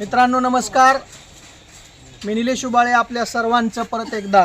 मित्रांनो नमस्कार. मी निलेश उबाळे आपल्या सर्वांचं परत एकदा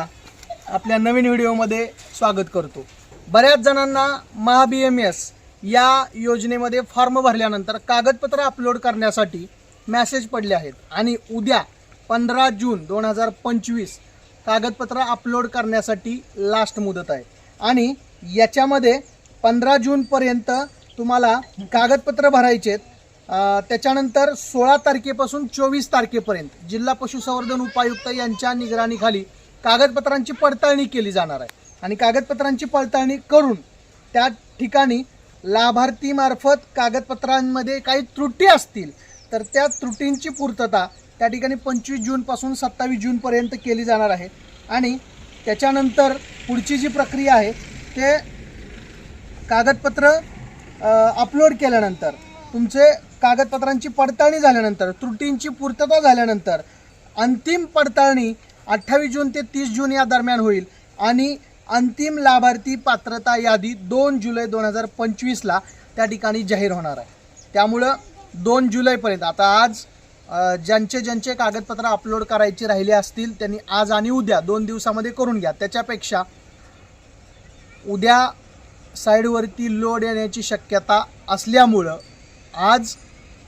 आपल्या नवीन व्हिडिओमध्ये स्वागत करतो. बऱ्याच जणांना महा बी एम एस या योजनेमध्ये फॉर्म भरल्यानंतर कागदपत्र अपलोड करण्यासाठी मॅसेज पडले आहेत आणि उद्या पंधरा जून दोन हजार पंचवीस कागदपत्र अपलोड करण्यासाठी लास्ट मुदत आहे. आणि याच्यामध्ये पंधरा जूनपर्यंत तुम्हाला कागदपत्र भरायचे आहेत. त्याच्यानंतर सोळा तारखेपासून चोवीस तारखेपर्यंत जिल्हा पशुसंवर्धन उपायुक्त यांच्या निगराणीखाली कागदपत्रांची पडताळणी केली जाणार आहे. आणि कागदपत्रांची पडताळणी करून त्या ठिकाणी लाभार्थीमार्फत कागदपत्रांमध्ये काही त्रुटी असतील तर त्या त्रुटींची पूर्तता त्या ठिकाणी पंचवीस जूनपासून सत्तावीस जूनपर्यंत केली जाणार आहे. आणि त्याच्यानंतर पुढची जी प्रक्रिया आहे ते कागदपत्र अपलोड केल्यानंतर तुमचे कागदपत्रांची पडताळणी झाल्यानंतर त्रुटींची पूर्तता झाल्यानंतर अंतिम पडताळणी अठ्ठावीस जून ते तीस जून या दरम्यान होईल आणि अंतिम लाभार्थी पात्रता यादी दोन जुलै दोन हजार पंचवीसला त्या ठिकाणी जाहीर होणार आहे. त्यामुळं दोन जुलैपर्यंत आता आज ज्यांचे ज्यांचे कागदपत्र अपलोड करायचे राहिले असतील त्यांनी आज आणि उद्या दोन दिवसामध्ये करून घ्या. त्याच्यापेक्षा उद्या साईडवरती लोड येण्याची शक्यता असल्यामुळं आज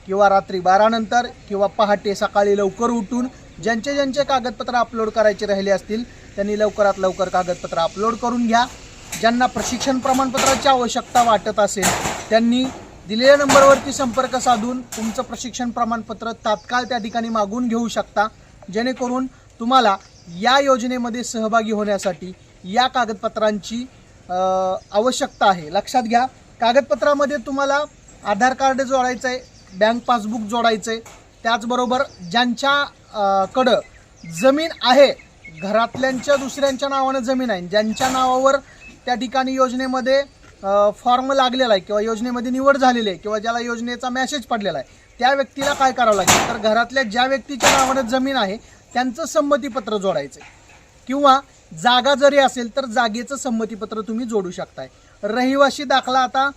किंवा रात्री बारानंतर किंवा पहाटे सकाळी लवकर उठून ज्यांचे ज्यांचे कागदपत्र अपलोड करायचे राहिले असतील त्यांनी लवकरात लवकर कागदपत्र अपलोड करून घ्या. ज्यांना प्रशिक्षण प्रमाणपत्राची आवश्यकता वाटत असेल त्यांनी दिलेल्या नंबरवरती संपर्क साधून तुमचं प्रशिक्षण प्रमाणपत्र तात्काळ त्या ठिकाणी मागून घेऊ शकता. जेणेकरून तुम्हाला या योजनेमध्ये सहभागी होण्यासाठी या कागदपत्रांची आवश्यकता आहे. लक्षात घ्या कागदपत्रामध्ये तुम्हाला आधार कार्ड जोडायचं आहे बँक पासबुक जोडायचं. आहे त्याचबरोबर ज्यांच्याकडं जमीन आहे घरातल्यांच्या दुसऱ्यांच्या नावानं जमीन आहे. ज्यांच्या नावावर त्या ठिकाणी योजनेमध्ये फॉर्म लागलेला आहे किंवा योजनेमध्ये निवड झालेली आहे किंवा ज्याला योजनेचा मेसेज पडलेला आहे त्या व्यक्तीला काय करावं लागेल? तर घरातल्या ज्या व्यक्तीच्या नावानं जमीन आहे त्यांचं संमतीपत्र जोडायचं आहे किंवा जागा जरी असेल तर जागेचं संमतीपत्र तुम्ही जोडू शकताय. रहिवाशी दाखला आता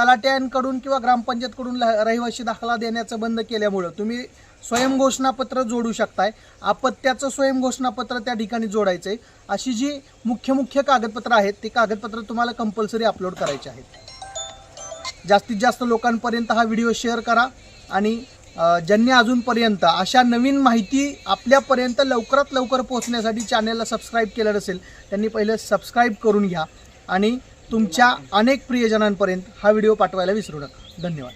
तलाट्यांकडून किंवा ग्रामपंचायतकडून ल- रहिवाशी दाखला देण्याचं बंद केल्यामुळं तुम्ही स्वयंघोषणापत्र जोडू शकताय. अपत्याचं स्वयंघोषणापत्र त्या ठिकाणी जोडायचं आहे अशी जी मुख्य मुख्य कागदपत्रं आहेत ते कागदपत्र तुम्हाला कंपल्सरी अपलोड करायचे आहेत. जास्तीत जास्त लोकांपर्यंत हा व्हिडिओ शेअर करा आणि ज्यांनी अजूनपर्यंत अशा नवीन माहिती आपल्यापर्यंत लवकरात लवकर पोहोचण्यासाठी चॅनलला सबस्क्राईब केलं नसेल त्यांनी पहिले सबस्क्राईब करून घ्या. आणि तुमच्या अनेक प्रियजनांपर्यंत हा व्हिडिओ पाठवायला विसरू नका. धन्यवाद.